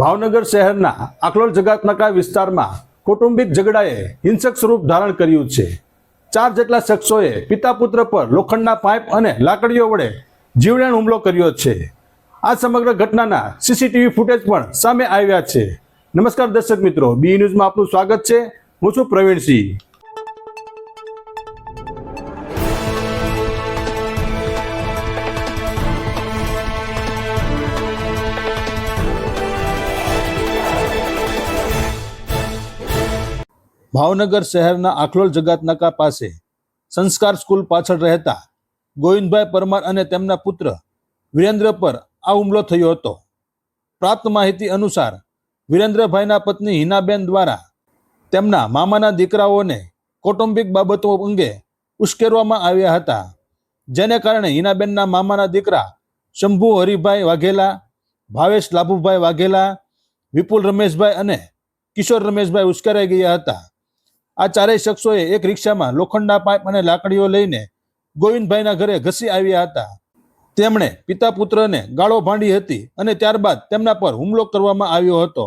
ભાવનગર શહેરના આકલોલ જગાતનકા વિસ્તારમાં કૌટુંબિક ઝઘડાએ હિંસક સ્વરૂપ ધારણ કર્યું છે. ચાર જેટલા શખ્સોએ પિતા પુત્ર પર લોખંડના પાઇપ અને લાકડીઓ વડે જીવલેણ હુમલો કર્યો છે. આ સમગ્ર ઘટનાના સીસીટીવી ફૂટેજ પણ સામે આવ્યા છે. નમસ્કાર દર્શક મિત્રો, બી ન્યૂઝમાં આપનું સ્વાગત છે. હું છું પ્રવીણસિંહ. ભાવનગર શહેરના આખલોલ જગાતનાકા પાસે સંસ્કાર સ્કૂલ પાછળ રહેતા ગોવિંદભાઈ પરમાર અને તેમના પુત્ર વિરેન્દ્ર પર આ હુમલો થયો હતો. પ્રાપ્ત માહિતી અનુસાર વિરેન્દ્રભાઈના પત્ની હિનાબેન દ્વારા તેમના મામાના દીકરાઓને કૌટુંબિક બાબતો અંગે ઉશ્કેરવામાં આવ્યા હતા, જેને કારણે હિનાબેનના મામાના દીકરા શંભુ હરિભાઈ વાઘેલા, ભાવેશ લાભુભાઈ વાઘેલા, વિપુલ રમેશભાઈ અને કિશોર રમેશભાઈ ઉશ્કેરાઈ ગયા હતા. આ ચારેય શખ્સોએ એક રિક્ષામાં લોખંડના પાઇપ અને લાકડીઓ લઈને ગોવિંદભાઈના ઘરે ઘસી આવ્યા હતા. તેમણે પિતા પુત્રને ગાળો ભાંડી હતી અને ત્યારબાદ તેમના પર હુમલો કરવામાં આવ્યો હતો.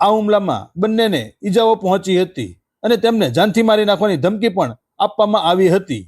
આ હુમલામાં બંનેને ઈજાઓ પહોંચી હતી અને તેમને જાનથી મારી નાખવાની ધમકી પણ આપવામાં આવી હતી.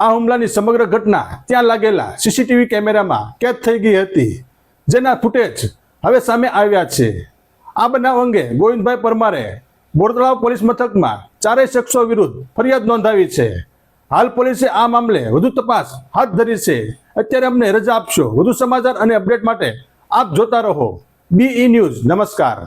આ હુમલાની સમગ્ર ઘટના ત્યાં લાગેલા સીસીટીવી કેમેરામાં કેદ થઈ ગઈ હતી. જેના ફૂટેજ હવે સામે આવ્યા છે. આ બનાવ અંગે ગોવિંદભાઈ પરમારે બોરતળાવ પોલીસ મથકમાં ચારેય શખ્સો વિરુદ્ધ ફરિયાદ નોંધાવી છે. હાલ પોલીસે આ મામલે વધુ તપાસ હાથ ધરી છે. અત્યારે અમને રજા આપશો. વધુ સમાચાર અને અપડેટ માટે આપ જોતા રહો. બીઈ ન્યૂઝ નમસ્કાર.